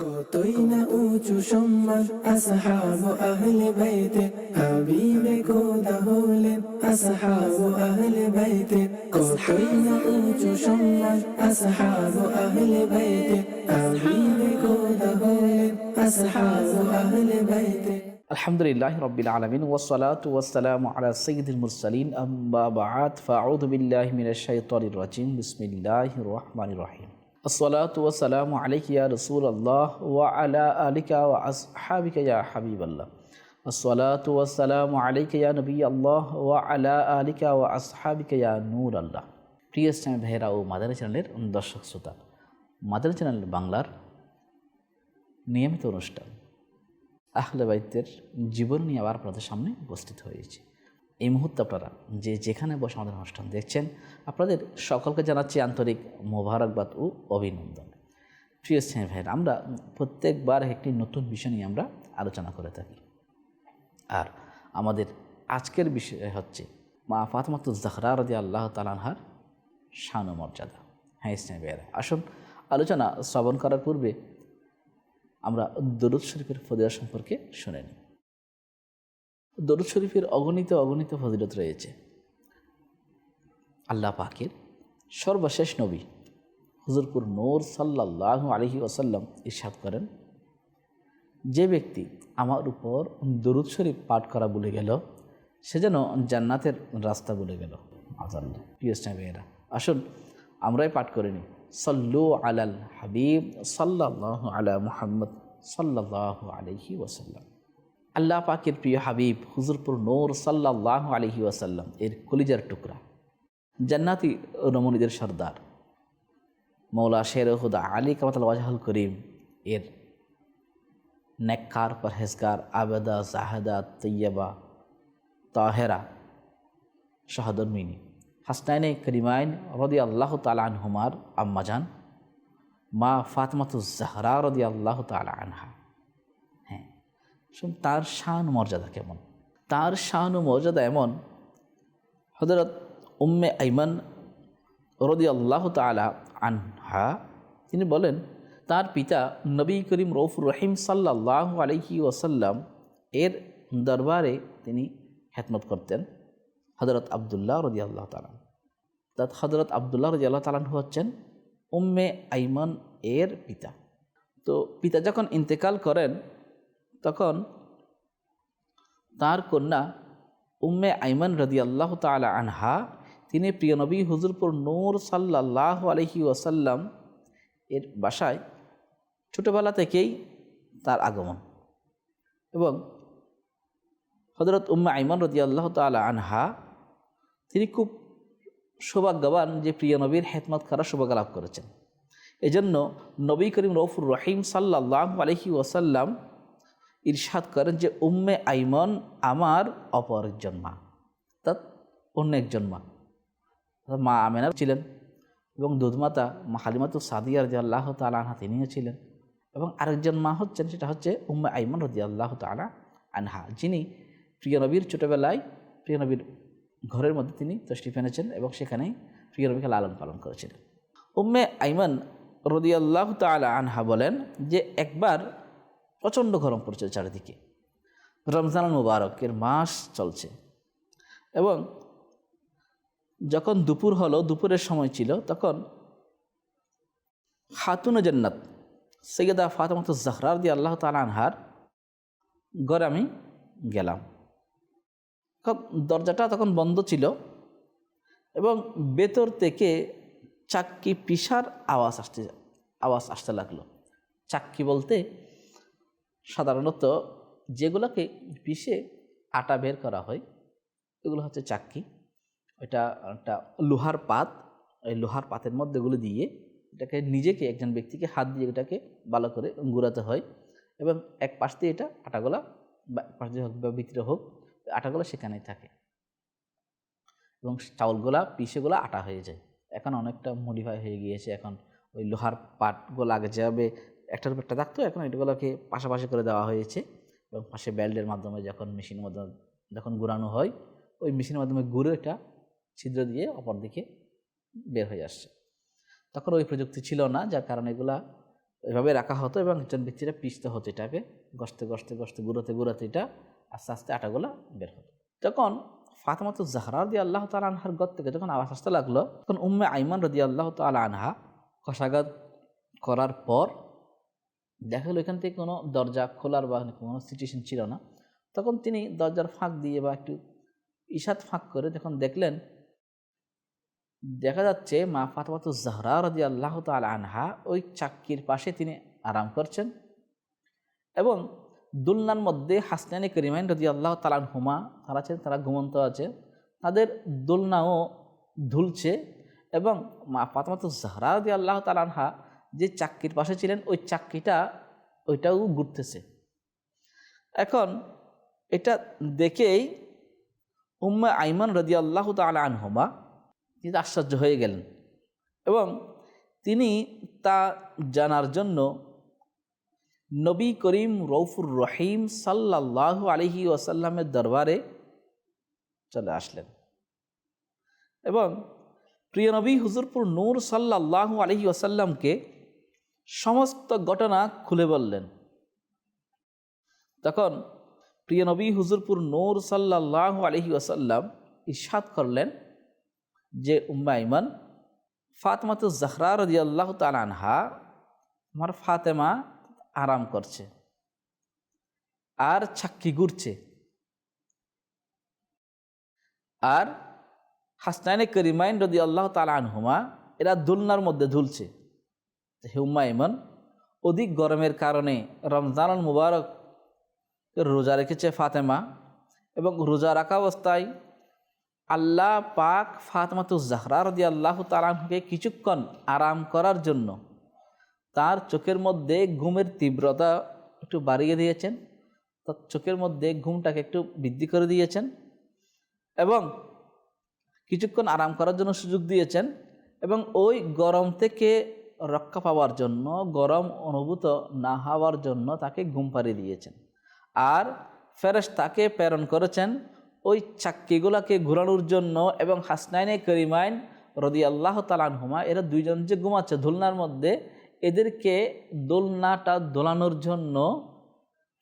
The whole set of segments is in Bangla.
কতই না উঁচু সম্মান আসহাব আহলে বাইতে হাবিবে খোদা হলেন আসহাব আহলে বাইতে কতই না উঁচু সম্মান আসহাব আহলে বাইতে হাবিবে খোদা হলেন আসহাব আহলে বাইতে আলহামদুলিল্লাহ রবিল আলমিন ওসলাত ওয়াসালাম আলা সঈদুল মুরসালিন আম্মা বাআত ফাউযু বিল্লাহি মিনাশ শাইতানির রাজিম বিসমিল্লাহির রহমানির রহিম আসসালাতু ওয়াসসালামু আলাইকা রসুল আল্লাহ ওয়া আলা আলিকা ওয়া আসহাবিকা ইয়া হাবিবাল্লাহ। আসসালাতু ওয়াসসালামু আলাইকা ইয়া নবিয়াল্লাহ ওয়া আলা আলিকা ওয়া আসহাবিকা নূর আল্লাহ প্রিয় ইসলামী ভাইয়েরা ও মাদানী চ্যানেলের দর্শক শ্রোতা, মাদানী চ্যানেল বাংলার নিয়মিত অনুষ্ঠান আহলে বাইতের জীবন নিয়ে আবার আপনাদের সামনে উপস্থিত হয়েছে। এই মুহূর্তে আপনারা যে যেখানে বসে আমাদের অনুষ্ঠান দেখছেন, আপনাদের সকলকে জানাচ্ছি আন্তরিক মোবারকবাদ ও অভিনন্দন। প্রিয় স্নেহ ভাইয়ের, আমরা প্রত্যেকবার একটি নতুন বিষয় নিয়ে আমরা আলোচনা করে থাকি। আর আমাদের আজকের বিষয় হচ্ছে মা ফাতমাতুল জাহরা রদি আল্লাহ তালানহার শান ও মর্যাদা হ্যাঁ স্নেহ ভাইয়েরা, আসুন আলোচনা শ্রবণ করার পূর্বে আমরা দরুদ শরীফের ফজিলত সম্পর্কে শুনে নিই। দরুদ শরীফের অগণিত অগণিত ফজিলত রয়েছে। আল্লাহ পাকের সর্বশেষ নবী হুজুরপুর নোর সাল্লাহ আলহি ওসাল্লাম ইরশাদ করেন, যে ব্যক্তি আমার উপর দরুদ শরীফ পাঠ করা বলে গেল, সে যেন জান্নাতের রাস্তা বলে গেল। আজাল্লাহ প্রিয় স্নেহেরা আসুন আমরাই পাঠ করে নিই। সল্লু আলাল হাবিব সাল্লাহ আলা মুহাম্মদ সাল্লাহ আলহি ওসাল্লাম আল্লাহ পাকের প্রিয় হাবিব, হুজুরপুর নূর সাল্লাহ আলহি ওয়াসাল্লাম, এর কলিজার টুকরা। জান্নাতি রমণীদের সর্দার। মৌলা শের হুদা আলী কামাতাল ওয়াজাহুল করিম, এর নেককার, পরহেজগার, আবেদা, জাহেদা, তৈয়বা, তাহেরা শাহাদুরমিনী হাসনাইনে করিমাইন রদি আল্লাহ তালান হুমার আম্মাজান। মা ফাতমাতুজ জাহরা রদি আল্লাহ তালা আনহা। তার শান মর্যাদা কেমন? তার শান ও মর্যাদা এমন হজরত উম্মে আইমান রদি আল্লাহ তালা আনহা, তিনি বলেন, তার পিতা নবী করিম রৌফুর রহিম সাল্লাহ আলহি ওসাল্লাম এর দরবারে তিনি হেতমত করতেন হজরত আবদুল্লাহ রদি আল্লাহ তালান তাত হজরত আবদুল্লাহ রদি আল্লাহ তালান হচ্ছেন উম্মে আইমান এর পিতা। তো পিতা যখন ইন্তেকাল করেন তখন তার কন্যা উম্মে আইমান রদি আল্লাহ তালা আনহা, তিনি প্রিয় নবী হুজুরপুর নূর সাল্লাহ আলহি ওয়াসাল্লাম এর বাসায় ছোটোবেলা থেকেই তার আগমন এবং হজরত উম্মা আইমান রদি আল্লাহ তালা আনহা, তিনি খুব সৌভাগ্যবান যে প্রিয় নবীর হেতমত করার সৌভাগ্য লাভ করেছেন। এজন্য নবী করিম রফুর রহিম সাল্লাহ আলহি ওয়াসাল্লাম ইরশাদ করেন যে, উম্মে আইমন আমার অপর একজন মা। অর্থাৎ অন্য একজন মা। মা আমেনা ছিলেন এবং দুধমাতা মা হালিমাতু সাদিয়া রদি আল্লাহ তালা তিনিও ছিলেন। এবং আরেকজন মা হচ্ছেন, সেটা হচ্ছে উম্মে আইমন রদি আল্লাহ তালা আনহা। যিনি প্রিয় নবীর ছোটোবেলায়, প্রিয় নবীর ঘরের মধ্যে তিনি তশরিফ এনেছেন এবং সেখানেই প্রিয় নবীকে লালন পালন করেছিলেন। উম্মে আইমান রদিয়াল্লাহ তালা আনহা বলেন যে, একবার প্রচণ্ড গরম পড়ছে চারিদিকে। রমজান মুবারকের মাস চলছে। এবং যখন দুপুর হলো, দুপুরের সময় ছিল, তখন খাতুন জান্নাত, সৈয়দা ফাতেমত জাহরার দিয়ে আল্লাহ তালা আনহার ঘরে আমি গেলাম। দরজাটা তখন বন্ধ ছিল এবং ভেতর থেকে চাক্কি পিসার আওয়াজ আসতে আওয়াজ আসতে লাগল। চাক্কি বলতে সাধারণত যেগুলোকে পিষে আটা বের করা হয়, এগুলো হচ্ছে চাক্কি। এটা একটা লোহার পাত, এই লোহার পাতের মধ্যে এগুলো দিয়ে এটাকে নিজেকে, একজন ব্যক্তিকে হাত দিয়ে এটাকে ভালো করে গুঁড়াতে হয় এবং এক পাশ দিয়ে এটা আটাগোলা পাশ দিয়ে হোক বা ভিতরে হোক, আটাগুলো সেখানেই থাকে। এবং চাউলগুলা, পিসেগুলো আটা হয়ে যায়। এখন অনেকটা মডিফাই হয়ে গিয়েছে। এখন ওই লোহার পাটগুলো আগে যেভাবে একটার উপর একটা থাকতো এখন এটাগুলোকে পাশাপাশি করে দেওয়া হয়েছে। এবং পাশে বেল্টের মাধ্যমে যখন মেশিনের মাধ্যমে যখন ঘুরানো হয়, ওই মেশিনের মাধ্যমে গুঁড়ো এটা ছিদ্র দিয়ে অপর দিকে বের হয়ে আসছে। তখন ওই প্রযুক্তি ছিল না, যার কারণে এগুলা এভাবে রাখা হতো এবং একজন ব্যক্তিরা পিসতে হতো এটাকে। গসতে গসতে গসতে গুঁড়োতে গুঁড়োতে এটা আস্তে আস্তে আটাগুলো বের হতো। তখন ফাতেমাত জাহরা রদি আল্লাহ তালা আনহার গত থেকে যখন আওয়াজ আসতে লাগল, তখন উম্মে আইমান রদি আল্লাহ তালা আনহা কষাঘাত করার পর দেখা গেলো এখান থেকে কোনো দরজা খোলার বা কোনো সিচুয়েশন ছিল না। তখন তিনি দরজার ফাঁক দিয়ে বা একটু ইশাত ফাঁক করে যখন দেখলেন, দেখা যাচ্ছে মা ফাতমাতু জাহরা রদি আল্লাহ তাল আনহা ওই চাক্কির পাশে তিনি আরাম করছেন এবং দুলনার মধ্যে হাসনানি করিমাইন রদি আল্লাহ তালান হুমা তারা আছেন, তারা ঘুমন্ত আছে। তাদের দোলনাও ধুলছে এবং মা ফাতমাতু জাহরা রদি আল্লাহ তালানহা যে চাকরির পাশে ছিলেন, ওই চাকরিটা ওইটাও ঘুরতেছে। এখন এটা দেখেই উম্মা আইমান রদি আল্লাহ তালা আনহুমা তিনি আশ্চর্য হয়ে গেলেন এবং তিনি তা জানার জন্য নবী করিম রৌফুর রহিম সাল্লাহ আলহি ওয়াসাল্লামের দরবারে চলে আসলেন এবং প্রিয় নবী হুজুরপুর নূর সাল্লাহ আলহি ওয়াসাল্লামকে সমস্ত ঘটনা খুলে বললেন। তখন প্রিয় নবী হুজুরপুর নূর সাল্লাহ আলহি ওয়াসাল্লাম ইস্বাদ করলেন যে, উম্মা ইমান ফাতেমাতু জাহরা রদি আল্লাহ তালানহা আমার ফাতেমা আরাম করছে আর ছাক্কি ঘুরছে। আর হাসনাইনে করিমাইন রদি আল্লাহ তালানহুমা এরা দুলনার মধ্যে ঝুলছে হুম্মা ইমন অধিক গরমের কারণে রমজানুল মুবারক রোজা রেখেছে ফাতেমা এবং রোজা রাখা অবস্থায় আল্লাহ পাক ফাতমাতু জাহরা রদি আল্লাহ তালামকে কিছুক্ষণ আরাম করার জন্য তার চোখের মধ্যে ঘুমের তীব্রতা একটু বাড়িয়ে দিয়েছেন, তার চোখের মধ্যে ঘুমটাকে একটু বৃদ্ধি করে দিয়েছেন এবং কিছুক্ষণ আরাম করার জন্য সুযোগ দিয়েছেন এবং ওই গরম থেকে রক্ষা পাওয়ার জন্য, গরম অনুভূত না হওয়ার জন্য তাকে ঘুম পাড়িয়ে দিয়েছেন। আর ফেরেশ তাকে প্রেরণ করেছেন ওই চাক্কিগুলাকে ঘোরানোর জন্য এবং হাসনাইনে করিমাইন রদি আল্লাহ তালান তালানহুমা এরা দুইজন যে ঘুমাচ্ছে দোলনার মধ্যে, এদেরকে দোলনাটা দোলানোর জন্য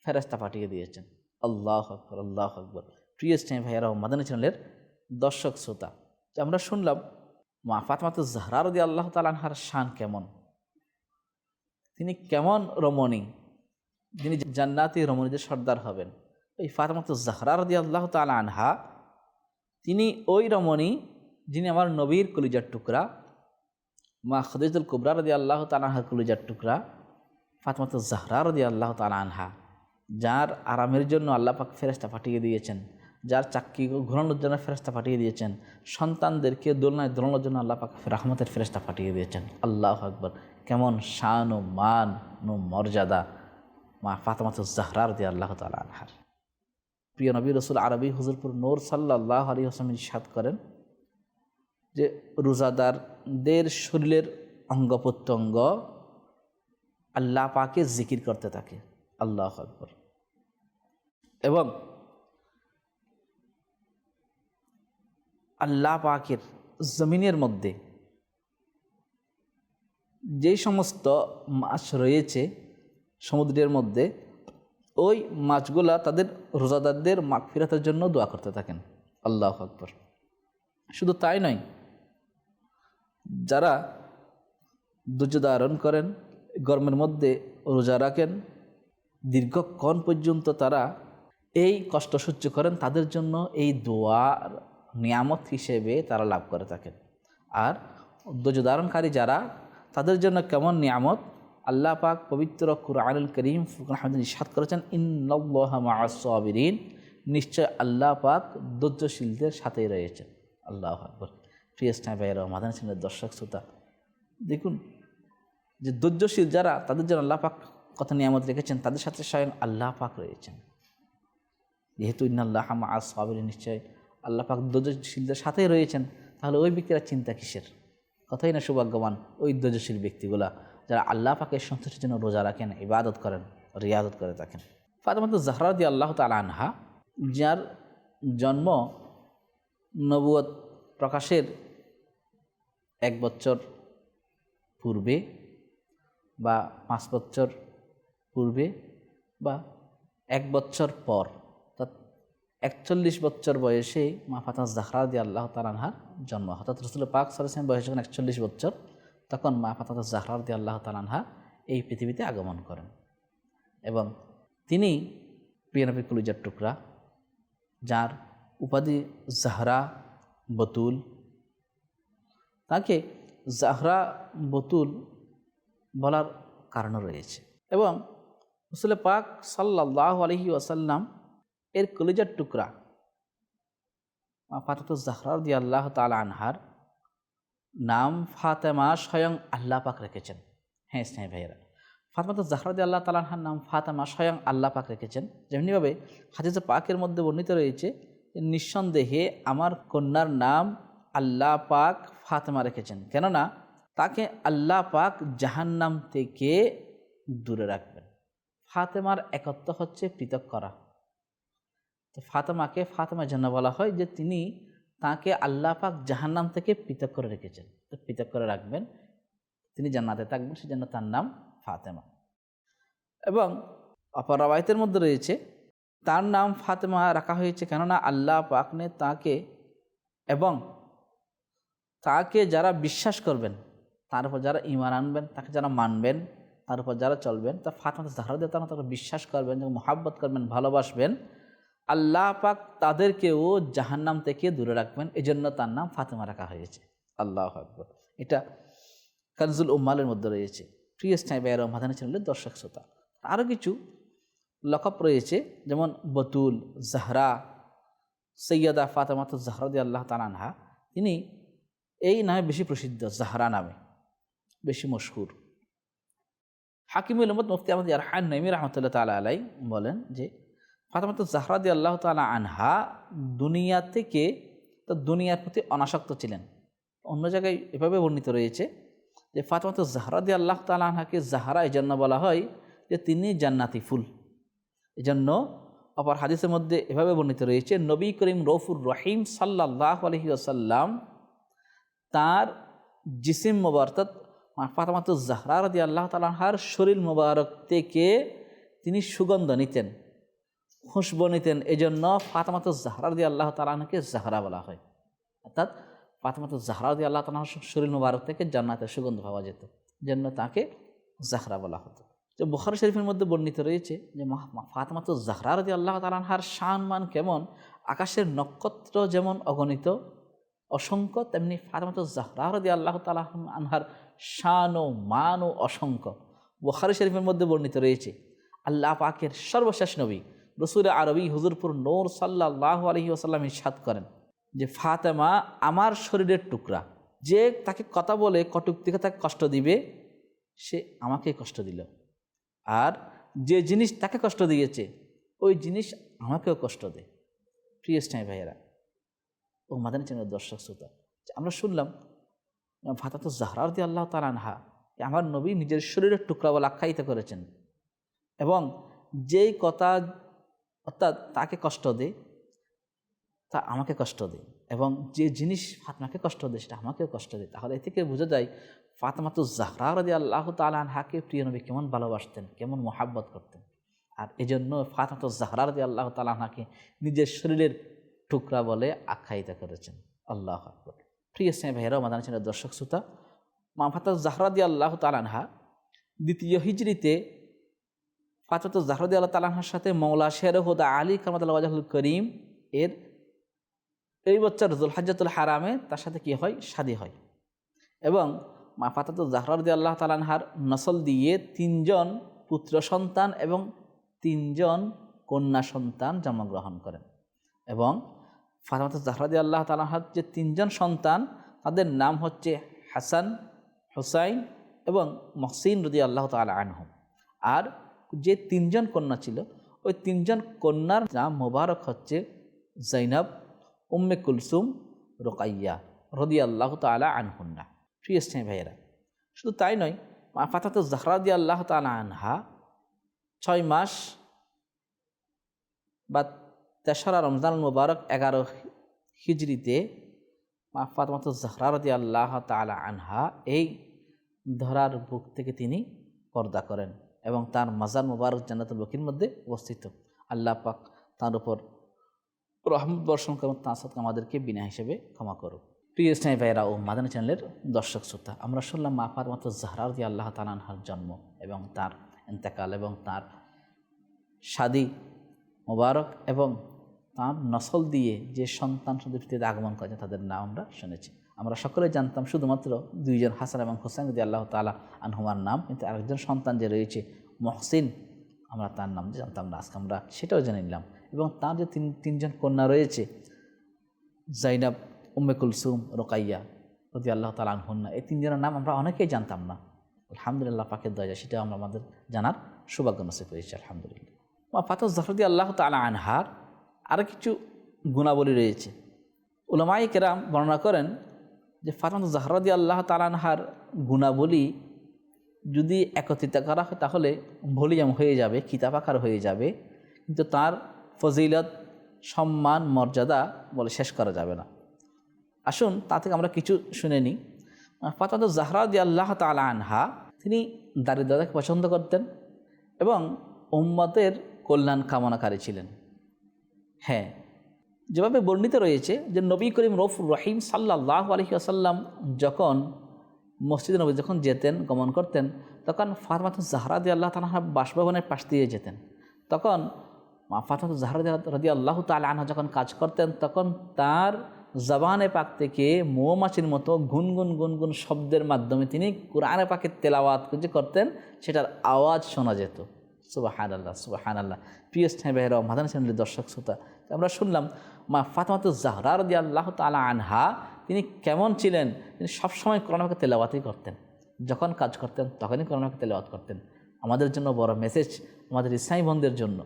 ফেরাস্তা পাঠিয়ে দিয়েছেন। আল্লাহ আকবর আল্লাহ আকবর। প্রিয় স্নেহ ভাইয়ারা মাদানী চ্যানেলের দর্শক, শ্রোতা, আমরা শুনলাম মা ফাতমাতু জাহরা রদি আল্লাহ তালানহার শান কেমন? তিনি কেমন রমণী? যিনি জান্নাতি রমণীদের সর্দার হবেন। ওই ফাতেমাত জাহরা রদি আল্লাহ তালা আনহা, তিনি ওই রমণী যিনি আমার নবীর কলিজার টুকরা, মা খদিজুল কুবরা রদি আল্লাহ তালাহার কলিজার টুকরা ফাতেমাত জাহরা রদি আল্লাহ তালা আনহা, যার আরামের জন্য আল্লাহ পাক ফেরেস্তা পাঠিয়ে দিয়েছেন। যার চাকরি ঘোরানোর জন্য ফেরস্তা পাঠিয়ে দিয়েছেন। সন্তানদেরকে দোলনায় দোলানোর জন্য আল্লাহ পাক রাহমতের ফেরেস্তা পাঠিয়ে দিয়েছেন। আল্লাহ আকবর। কেমন শান ও মান ও মর্যাদা মা ফাতেমাত জাহরা রদি আল্লাহ তালা আনহার প্রিয় নবী রসুল আরবি হুজুরপুর নূর সাল্লাহ আলী হাসলাম সাদ করেন যে রোজাদারদের শরীরের অঙ্গ প্রত্যঙ্গ আল্লাহ পাকে জিকির করতে থাকে। আল্লাহ আকবর। এবং আল্লাহ পাকের জমিনের মধ্যে যে সমস্ত মাছ রয়েছে সমুদ্রের মধ্যে, ওই মাছগুলা তাদের রোজাদারদের মাগফিরাতের জন্য দোয়া করতে থাকেন। আল্লাহ আকবর। শুধু তাই নয়, যারা ধৈর্য ধারণ করেন, গরমের মধ্যে রোজা রাখেন, দীর্ঘক্ষণ পর্যন্ত তারা এই কষ্ট সহ্য করেন, তাদের জন্য এই দোয়ার নিয়ামত হিসেবে তারা লাভ করে থাকেন। আর ধৈর্য ধারণকারী যারা, তাদের জন্য কেমন নিয়ামত? আল্লাহ পাক পবিত্র কুরআনুল করিম ফুকুর আহমদিন ইসাদ করেছেন ইন্নআবিরিন নিশ্চয় আল্লাহ পাক ধৈর্যশীলদের সাথেই রয়েছেন। আল্লাহ আকবর। প্রিয় স্নাই ভাইয়েরা, মাদানী ছিলেন দর্শক, শ্রোতা, দেখুন যে ধৈর্যশীল যারা, তাদের জন্য আল্লাহ পাক কথা নিয়ামত রেখেছেন, তাদের সাথে স্বয়ং আল্লাহ পাক রয়েছেন। যেহেতু ইন্নাল্লাহ মা সাবির নিশ্চয় আল্লাহ পাক সাথেই রয়েছেন। তাহলে ওই ব্যক্তিরা চিন্তা কিসের? কথাই না সৌভাগ্যবান ওই ধৈর্যশীল ব্যক্তিগুলা যারা আল্লাহ পাকের সন্তুষ্টির জন্য রোজা রাখেন, ইবাদত করেন, রিয়াদত করে থাকেন। ফাতেমাত জাহরা দি আল্লাহ তালা আনহা, যার জন্ম নবুয়ত প্রকাশের এক বছর পূর্বে বা পাঁচ বছর পূর্বে বা এক বছর পর একচল্লিশ বছর বয়সে মা ফাতা জাহরা দিয়ে আল্লাহ তালানহার জন্ম অর্থাৎ রসুল পাক সরসেন বয়স যখন একচল্লিশ বছর, তখন মা ফাতা জাহরা দিয়ে আল্লাহ তালানহা এই পৃথিবীতে আগমন করেন এবং তিনি প্রিয়নবী কলিজার টুকরা, যার উপাধি জাহরা বতুল। তাকে জাহরা বতুল বলার কারণও রয়েছে এবং রসুল পাক সাল্লাহ আলহি ওয়াসাল্লাম এর কলিজার টুকরা। ফাতাত জাহরা দি আল্লাহ তালা আনহার নাম ফাতেমা স্বয়ং আল্লাহ পাক রেখেছেন। হ্যাঁ স্নেহ ভাইয়েরা ফাতেমা জাহরাদি আল্লাহ তালাহার নাম ফাতেমা স্বয়ং আল্লাহ পাক রেখেছেন। যেমনিভাবে হাদিসে পাকের মধ্যে বর্ণিত রয়েছে নিঃসন্দেহে আমার কন্যার নাম আল্লাহ পাক ফাতেমা রেখেছেন। কেননা তাকে আল্লাহ পাক জাহান্নাম থেকে দূরে রাখবেন। ফাতেমার একত্ব হচ্ছে পৃথক করা। ফাতেমাকে ফাতেমা জন্য বলা হয় যে তিনি তাকে আল্লাহ পাক জাহান্নাম থেকে পৃথক করে রেখেছেন। তো পৃথক করে রাখবেন, তিনি জান্নাতে থাকবেন সেজন্য তার নাম ফাতেমা। এবং অপরাবায়তের মধ্যে রয়েছে, তার নাম ফাতেমা রাখা হয়েছে কেননা আল্লাহ পাকনে তাকে এবং তাকে যারা বিশ্বাস করবেন, তার উপর যারা ইমান আনবেন, তাকে যারা মানবেন, তার উপর যারা চলবেন, তা ফাতেমা জাহরা দিয়ে তারা তারা বিশ্বাস করবেন এবং মহাব্বত করবেন, ভালোবাসবেন। আল্লাহ পাক তাদেরকেও জাহান্নাম থেকে দূরে রাখবেন। এই জন্য তার নাম ফাতেমা রাখা হয়েছে। আল্লাহ আকবর। এটা কানজুল উম্মালের মধ্যে রয়েছে। প্রিয় স্নাই বাইর মাদানী চ্যানেলের দর্শক শ্রোতা আরও কিছু লকপ রয়েছে, যেমন বতুল, জাহরা, সৈয়দা ফাতেমাত জাহরদি আল্লাহ তালানহা তিনি এই নামে বেশি প্রসিদ্ধ, জাহরা নামে। বেশি মশহুর। হাকিমুল মহম্মদ মুফতি আহমদ ইয়ারহান নইমি রহমতুল্লাহ তালা আলাই বলেন যে ফাতেমাত জাহরাদি আল্লাহ তালা আনহা দুনিয়া থেকে তো দুনিয়ার প্রতি অনাসক্ত ছিলেন। অন্য জায়গায় এভাবে বর্ণিত রয়েছে যে ফাতেমাত জাহরাদি আল্লাহ তালা আনহাকে জাহারা এই জন্য বলা হয় যে তিনি জান্নাতি ফুল। এই জন্য অপর হাদিসের মধ্যে এভাবে বর্ণিত রয়েছে, নবী করিম রফুর রহিম সাল্লাহ আলহি আসাল্লাম তার জিসিম মোবারক ফাতেমাত জাহরা রদি আল্লাহ তালাহার শরীর মোবারক থেকে তিনি সুগন্ধ নিতেন। খুশবু নিতেন। এই জন্য ফাতেমাত জাহরা রদি আল্লাহ তালাহকে জাহরা বলা হয়। অর্থাৎ ফাতেমাত জাহরা দিয়ে আল্লাহ তালা শরীর মুবারক থেকে জান্নাতের সুগন্ধ পাওয়া যেত। জন্য তাকে জাহরা বলা হতো। তো বুখার শরীফের মধ্যে বর্ণিত রয়েছে যে ফাতেমাত জাহরা দিয়ে আল্লাহ তালাহার শান মান কেমন? আকাশের নক্ষত্র যেমন অগণিত, অসংখ্য, তেমনি ফাতেমাত জাহরা দিয়ে আল্লাহ তালাহ আনহার শান ও মান ও অসংখ্য। বুখারি শরীফের মধ্যে বর্ণিত রয়েছে, আল্লাহ পাকের সর্বশেষ নবী রসুল আরবি হুজুরপুর নৌর সাল্লাহ আলহি আসাল্লাম ইসাদ করেন যে, ফাতেমা আমার শরীরের টুকরা, যে তাকে কথা বলে কটুক্তিকে তাকে কষ্ট দিবে, সে আমাকে কষ্ট দিল। আর যে জিনিস তাকে কষ্ট দিয়েছে, ওই জিনিস আমাকেও কষ্ট দেয় প্রিয় স্নাই ভাইয়েরা, ও মাদানী চ্যানেল দর্শক শ্রোতা আমরা শুনলাম ফাতা তো জাহরার দিয়ে আল্লাহ তালানহা আমার নবী নিজের শরীরের টুকরা বলে আখ্যায়িত করেছেন। এবং যেই কথা অর্থাৎ তাকে কষ্ট দেয় তা আমাকে কষ্ট দেয় এবং যে জিনিস ফাতমাকে কষ্ট দেয় সেটা আমাকেও কষ্ট দেয় তাহলে এ থেকে বোঝা যায় ফাতমা তো জাহরা রদি আল্লাহ তালাহাকে প্রিয় নবী কেমন ভালোবাসতেন, কেমন মোহাব্বত করতেন। আর এই জন্য ফাতমা তো জাহরা রদি আল্লাহ তালাহাকে নিজের শরীরের টুকরা বলে আখ্যায়িত করেছেন। আল্লাহ আকবর। প্রিয় স্নেহ ভাইরাও মাদান ছিলেন দর্শক শ্রোতা, মা ফাতা জাহরা দি আল্লাহ তালানহা দ্বিতীয় হিজড়িতে ফাতত জাহরদি আল্লাহ তালাহার সাথে মৌলা শের হুদা আলী কামাতুল করিম এর এই বছর জুলহাজাতুল হারামে তার সাথে কি হয়? শাদি হয়। এবং মা ফাতাত জাহরদি আল্লাহ তালানহার নসল দিয়ে তিনজন পুত্র সন্তান এবং তিনজন কন্যা সন্তান জন্মগ্রহণ করেন। এবং ফাতামাত জাহরাদি আল্লাহ তালাহার যে তিনজন সন্তান, তাদের নাম হচ্ছে হাসান, হুসাইন এবং মহসিন রদি আল্লাহ তালা আনহম। আর যে তিনজন কন্যা ছিল, ওই তিনজন কন্যার নাম মোবারক হচ্ছে জৈনব উম্মে কুলসুম, রোকাইয়া রদি আল্লাহ তালা আনহুন্না। প্রিয় স্নেহ ভাইয়েরা, শুধু তাই নয়, মা ফাতাত জাহরাদি আল্লাহ তালা আনহা ছয় মাস বা তেসরা রমজান মুবারক এগারো হিজড়িতে মা ফাতমাত জাহরাদি আল্লাহ তালা আনহা এই ধরার বুক থেকে তিনি পর্দা করেন। এবং তার মাজার মুবারক জান্নাতুল বকির মধ্যে অবস্থিত। আল্লাহ পাক তার উপর রহমত বর্ষণ করুন, তার সাথে আমাদেরকে বিনা হিসেবে ক্ষমা করুক। প্রিয় স্নাই ভাইরা ও মাদানী চ্যানেলের দর্শক শ্রোতা, আমরা শুনলাম মা ফাতেমাত জাহরার দিয়ে আল্লাহ তালানহার জন্ম এবং তার এন্তেকাল এবং তার শাদি মোবারক এবং তার নসল দিয়ে যে সন্তান পৃথিবীতে আগমন করেছে তাদের নাম আমরা শুনেছি। আমরা সকলে জানতাম শুধুমাত্র দুইজন হাসান এবং হোসেন যদি আল্লাহ তালা আনহুমার নাম, কিন্তু আরেকজন সন্তান যে রয়েছে, মহসিন, আমরা তার নাম জানতাম না, আজকে আমরা সেটাও জেনে নিলাম। এবং তার যে তিন, তিনজন কন্যা রয়েছে, জাইনাব, উম্মে কুলসুম, রোকাইয়া রদি আল্লাহ তালা আনহুন্না এই তিনজনের নাম আমরা অনেকেই জানতাম না। আলহামদুলিল্লাহ, পাকের দয়া সেটা আমরা আমাদের জানার সৌভাগ্য নসিব হয়েছে, আলহামদুলিল্লাহ। মা ফাতহ জাফরদি আল্লাহ তালা আনহার আরও কিছু গুণাবলী রয়েছে। উলামাই কেরাম বর্ণনা করেন যে ফাতহ জাহরাদি আল্লাহ তালানহার গুণাবলী যদি একত্রিত করা হয়, তাহলে ভলিউম হয়ে যাবে কিতাব আকার হয়ে যাবে। কিন্তু তার ফজিলত, সম্মান, মর্যাদা বলে শেষ করা যাবে না। আসুন, তা থেকে আমরা কিছু শুনে নিই। ফাতাদ জাহরাদি আল্লাহ তালা আনহা, তিনি দারিদ্রতাকে পছন্দ করতেন এবং উম্মতের কল্যাণ কামনাকারী ছিলেন। হ্যাঁ যেভাবে বর্ণিত রয়েছে যে নবী করিম রফুর রহিম সাল্লাহ আলহি আসাল্লাম যখন মসজিদ নবী যখন যেতেন, গমন করতেন, তখন ফাতমাত জাহরাদি আল্লাহ তালা বাসভবনের পাশ দিয়ে যেতেন। তখন ফাতমাত জাহরাদি রাদি আল্লাহ তালা আনহা যখন কাজ করতেন, তখন তার জবানে পাক থেকে মৌমাছির মতো গুনগুন গুনগুন শব্দের মাধ্যমে তিনি কোরআনে পাকের তেলাওয়াত যে করতেন, সেটার আওয়াজ শোনা যেত। সুবাহান আল্লাহ সুবাহান আল্লাহ প্রিয় স্নেহ বেহরা মাদান দর্শক, শ্রোতা, আমরা শুনলাম মা ফাতেমাত জাহরা রদি আল্লাহ তালা আনহা, তিনি কেমন ছিলেন? তিনি সবসময় করোনাকে তেলাওয়াতই করতেন। যখন কাজ করতেন, তখনই করোনাকে তেলাওয়াত করতেন। আমাদের জন্য বড় মেসেজ আমাদের ইসাই বন্ধের জন্য।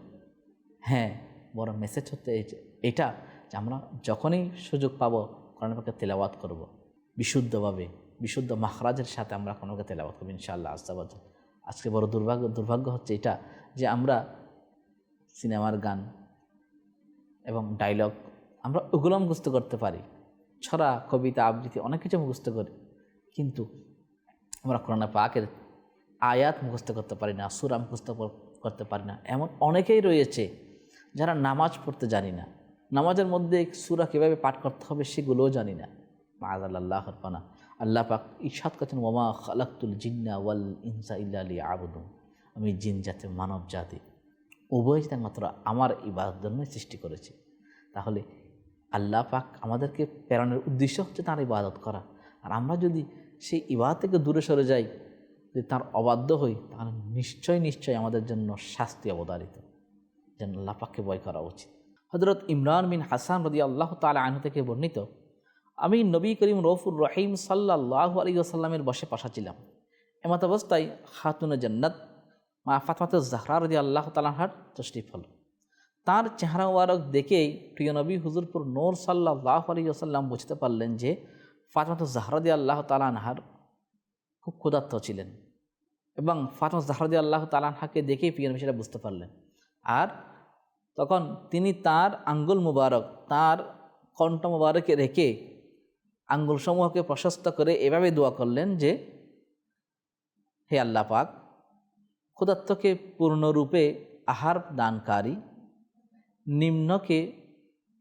হ্যাঁ বড় মেসেজ হচ্ছে এটা যে আমরা যখনই সুযোগ পাবো কোরআনকে তেলাওয়াত করব। বিশুদ্ধভাবে, বিশুদ্ধ মাখরাজের সাথে আমরা কোনোকে তেলাওয়াত করব, ইনশাআল্লাহ আস্তাবাদ আজকে বড় দুর্ভাগ্য দুর্ভাগ্য হচ্ছে এটা যে আমরা সিনেমার গান এবং ডায়লগ আমরা ওগুলো মুখস্থ করতে পারি। ছড়া, কবিতা, আবৃত্তি অনেক কিছু মুখস্থ করি। কিন্তু আমরা কোরআন পাকের আয়াত মুখস্থ করতে পারি না, সুরা মুখস্থ করতে পারি না। এমন অনেকেই রয়েছে যারা নামাজ পড়তে জানি না। নামাজের মধ্যে সুরা কীভাবে পাঠ করতে হবে সেগুলোও জানি না। আল্লাহ আল্লাহ পাক ইসাদ করছেন, ওমা খালাক্তুল জিন্না ওয়াল ইনসা ইল্লা আলী আমি জিন জাতি, মানব জাতি, উভয় মাত্র আমার ইবাদত জন্যই সৃষ্টি করেছে। তাহলে আল্লাহ পাক আমাদেরকে প্রেরণের উদ্দেশ্য হচ্ছে তার ইবাদত করা। আর আমরা যদি সেই ইবাদ থেকে দূরে সরে যাই, যদি তার অবাধ্য হই, তাহলে নিশ্চয় নিশ্চয় আমাদের জন্য শাস্তি অবতারিত যেন আল্লাহ পাককে বয় করা উচিত। হজরত ইমরান বিন হাসান রদি আল্লাহ তালা আনু থেকে বর্ণিত, আমি নবী করিম রফুর রহিম সাল্লাহ আলী আসাল্লামের বসে পাশা ছিলাম। এমত অবস্থায় খাতুনে জান্নাত মা ফাতমাত জাহরা রদি আল্লাহ তালাহার তশরিফ হল। তার চেহারা ওয়ারক দেখেই প্রিয় নবী হুজুরপুর নোর সাল্লাহ আলী আসাল্লাম বুঝতে পারলেন যে ফাতমাত জাহরাদি আল্লাহ তালানহার খুব ক্ষুধার্ত ছিলেন এবং ফাতমা জাহরাদি আল্লাহ তালানহাকে দেখেই প্রিয় নবী সেটা বুঝতে পারলেন। আর তখন তিনি তার আঙ্গুল মুবারক, তার কণ্ঠ মুবারকে রেখে আঙ্গুল সমূহকে প্রশস্ত করে এভাবে দোয়া করলেন যে, হে আল্লাহ পাক ক্ষুদাত্মকে পূর্ণরূপে আহার দানকারী নিম্নকে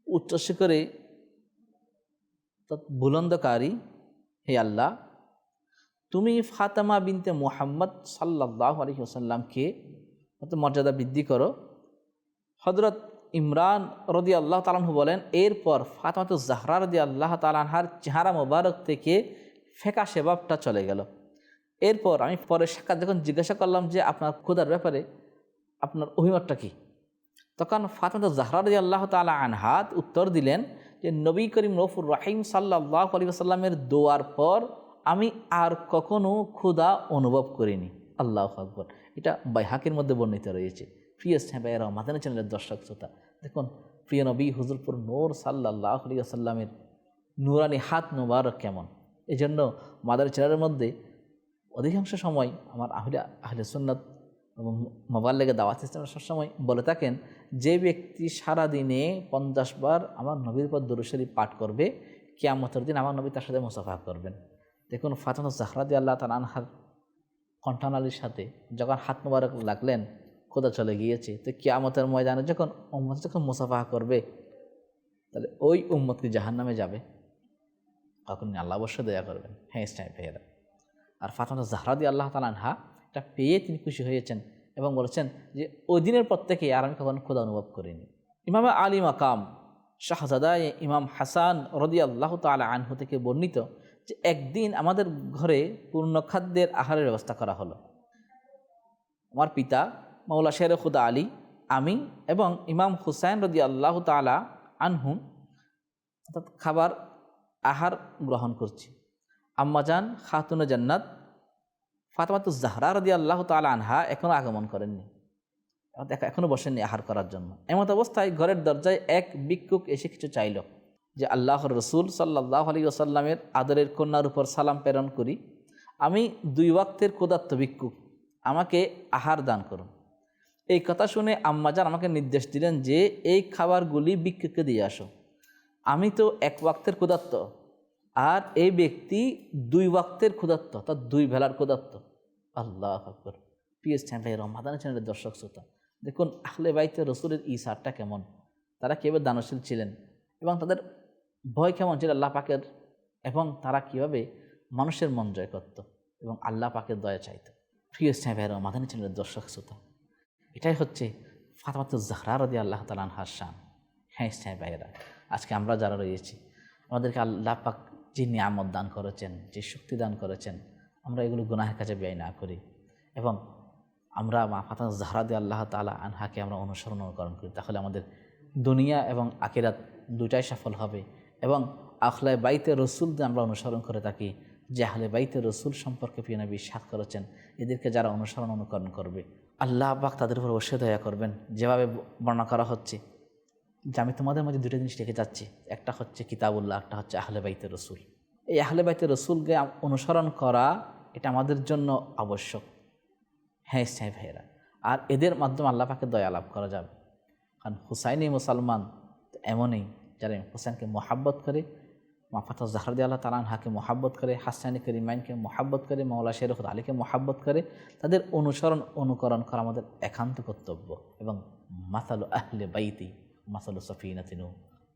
উচ্চস করে বুলন্দকারী, হে আল্লাহ, তুমি ফাতেমা বিনতে মোহাম্মদ সাল্লাহ আলহি আসাল্লামকে মর্যাদা বৃদ্ধি করো? হজরত ইমরান রদি আল্লাহ তালাহু বলেন, এরপর ফাতমাত জাহরা রদি আল্লাহ তালানহার চেহারা মোবারক থেকে ফেঁকা সেবাবটা চলে গেল। এরপর আমি পরে সাক্ষাৎ যখন জিজ্ঞাসা করলাম যে, আপনার ক্ষুদার ব্যাপারে আপনার অভিমতটা কী? তখন ফাতমাত জাহরা রদি আল্লাহ তালা আনহাত উত্তর দিলেন যে, নবী করিম রফুর রাহিম সাল্লাহ আলী আসাল্লামের দোয়ার পর আমি আর কখনো ক্ষুদা অনুভব করিনি। আল্লাহ আকবর। এটা বাইহাকের মধ্যে বর্ণিত রয়েছে। প্রিয় স্নেহাইরা মাদানী চ্যানেলের দর্শক শ্রোতা, দেখুন, প্রিয় নবী হুজুরপুর নোর সাল্লাহ আলী আসাল্লামের নুরানি হাত নোবারক কেমন? এই জন্য মাদার চ্যানেলের মধ্যে অধিকাংশ সময় আমার আহিলে আহলে সুন্নত মোবাইল লেগে দাওয়াত ইসলাম সবসময়। বলে থাকেন, যে ব্যক্তি সারা দিনে পঞ্চাশ বার আমার নবীর পর দরুশরী পাঠ করবে, কেয়ামতের দিন আমার নবী তার সাথে মুসাফা করবেন। দেখুন, ফাতেমা জাহরাদি আল্লাহ তাল আনহার কণ্ঠনালীর সাথে যখন হাত মোবারক লাগলেন, খোদা চলে গিয়েছে। তো কিয়ামতের ময়দানে যখন উম্মত যখন মুসাফা করবে, তাহলে ওই উম্মত কি জাহান নামে যাবে? তখন আল্লাহ অবশ্যই দয়া করবেন। হ্যাঁ ইসলাম ভাইয়েরা আর ফাতেমা জাহরা দিয়ে আল্লাহ তালা হা এটা পেয়ে তিনি খুশি হয়েছেন এবং বলেছেন যে, ওই দিনের পর থেকে আর আমি কখনো খোদা অনুভব করিনি। ইমাম আলী মাকাম শাহজাদায় ইমাম হাসান রদি আল্লাহ তালা আনহু থেকে বর্ণিত যে, একদিন আমাদের ঘরে পূর্ণ খাদ্যের আহারের ব্যবস্থা করা হলো। আমার পিতা মৌলা শের খুদা আলী, আমি এবং ইমাম হুসাইন রদি আল্লাহ তালা আনহু অর্থাৎ খাবার আহার গ্রহণ করছি। আম্মাজান খাতুন জান্নাত ফাতেমাতু জাহরা রদি আল্লাহ তালা আনহা এখনও আগমন করেননি। অর্থাৎ এখনও বসেননি আহার করার জন্য। এমত অবস্থায় ঘরের দরজায় এক ভিক্ষুক এসে কিছু চাইল যে, আল্লাহর রসুল সাল্লাহ আলী ওসাল্লামের আদরের কন্যার উপর সালাম প্রেরণ করি। আমি দুই ওয়াক্তের ক্ষুদাত্ত ভিক্ষুক। আমাকে আহার দান করুন। এই কথা শুনে আম্মাজান আমাকে নির্দেশ দিলেন যে, এই খাবারগুলি ভিক্ষুককে দিয়ে আসো। আমি তো এক ওয়াক্তের ক্ষুদাত্ত আর এই ব্যক্তি দুই ওয়াক্তের ক্ষুদাত্ত অর্থাৎ দুই বেলার ক্ষুদাত্ত আল্লাহ আকবর। পিএস ভাই রমাদান চ্যানেলের দর্শক শ্রোতা, দেখুন আহলে বাইতে রসুলের ইসারটা কেমন? তারা কীভাবে দানশীল ছিলেন এবং তাদের ভয় কেমন ছিল আল্লাহ পাকের এবং তারা কীভাবে মানুষের মন জয় করত এবং আল্লাহ পাকের দয়া চাইত। প্রিয় ইসলাম ভাইয়ের মাদানী চ্যানেলের দর্শক শ্রোতা, এটাই হচ্ছে ফাতেমাতুল জাহরা রদি আল্লাহ তালান হাসান হ্যাঁ ইসলাম ভাইয়েরা, আজকে আমরা যারা রয়েছি, আমাদেরকে আল্লাহ পাক যে নিয়ামত দান করেছেন, যে শক্তি দান করেছেন, আমরা এগুলো গুনাহের কাছে ব্যয় না করি। এবং আমরা মা ফাতা জাহরা দিয়ে আল্লাহ তালা আনহাকে আমরা অনুসরণ অনুকরণ করি। তাহলে আমাদের দুনিয়া এবং আকিরাত দুটাই সফল হবে। এবং আখলায় বাইতে রসুল দিয়ে আমরা অনুসরণ করে থাকি, যে আহলে বাইতে রসুল সম্পর্কে পিয়ানা বিশ্বাস করেছেন, এদেরকে যারা অনুসরণ অনুকরণ করবে। আল্লাহ পাক তাদের উপর অবশ্যই দয়া করবেন। যেভাবে বর্ণনা করা হচ্ছে যে আমি তোমাদের মাঝে দুটো জিনিস রেখে যাচ্ছি। একটা হচ্ছে কিতাবুল্লাহ, একটা হচ্ছে আহলে বাইতে রসুল। এই আহলে বাইতে রসুলকে অনুসরণ করা এটা আমাদের জন্য আবশ্যক। হ্যাঁ ইসলাম ভাইয়েরা, আর এদের মাধ্যমে আল্লাহ পাকে দয়া লাভ করা যাবে। কারণ হুসাইনি মুসলমান এমনই, যারা হুসাইনকে মোহাব্বত করে, মাফাতা জাহরদি আল্লাহ তালানহাকে মোহাব্বত করে, হাসানি করিমাইনকে মোহাব্বত করে, মাওলা শেরফ আলীকে মোহাব্বত করে, তাদের অনুসরণ, অনুকরণ করা আমাদের একান্ত কর্তব্য। এবং মাসালু আহলে বাইতি মাসালু সফিনাতিনু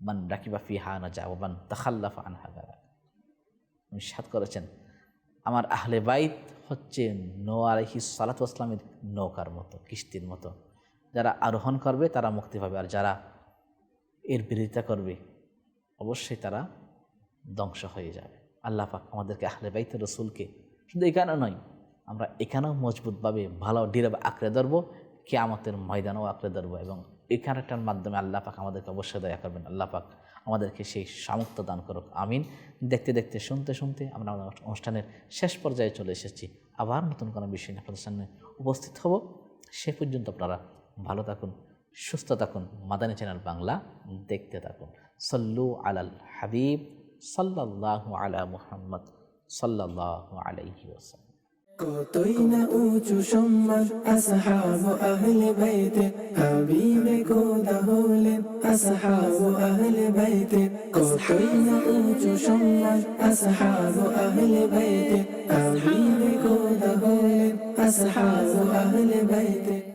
মান রাকিবা ফিহা না যাবান তাখাল্লাফা আনহা সাত করেছেন আমার আহলে বাইত হচ্ছে নো আলহি সালাত আসলামের নৌকার মতো কিস্তির মতো যারা আরোহণ করবে তারা মুক্তি পাবে আর যারা এর বিরোধিতা করবে অবশ্যই তারা ধ্বংস হয়ে যাবে আল্লাহ পাক আমাদেরকে আহলে বাইতে রসুলকে শুধু এখানে নয় আমরা এখানেও মজবুতভাবে ভালো ডিরে আঁকড়ে ধরবো কেয়ামতের ময়দানও আঁকড়ে ধরবো এবং এখানটার মাধ্যমে আল্লাহ পাক আমাদেরকে অবশ্যই দয়া করবেন। আল্লাহ পাক আমাদেরকে সেই সামর্থ্য দান করুক। আমিন। দেখতে দেখতে, শুনতে শুনতে আমরা আমাদের অনুষ্ঠানের শেষ পর্যায়ে চলে এসেছি। আবার নতুন কোনো বিষয় নিয়ে আপনাদের সামনে উপস্থিত হব। সে পর্যন্ত আপনারা ভালো থাকুন, সুস্থ থাকুন, মাদানী চ্যানেল বাংলা দেখতে থাকুন। সল্লু আলাল হাবিব সাল্লাহ আলা মুহাম্মদ সাল্লাহ আলাইহি ওসাল্লাম কতই না উঁচু সম্মান আসহাব আহলে বাইতে, হাবিবে খোদা হলেন আসহাব আহলে বাইতে। কতই না উঁচু সম্মান আসহাব আহলে বাইতে, হাবিবে খোদা হলেন আসহাব আহলে বাইতে।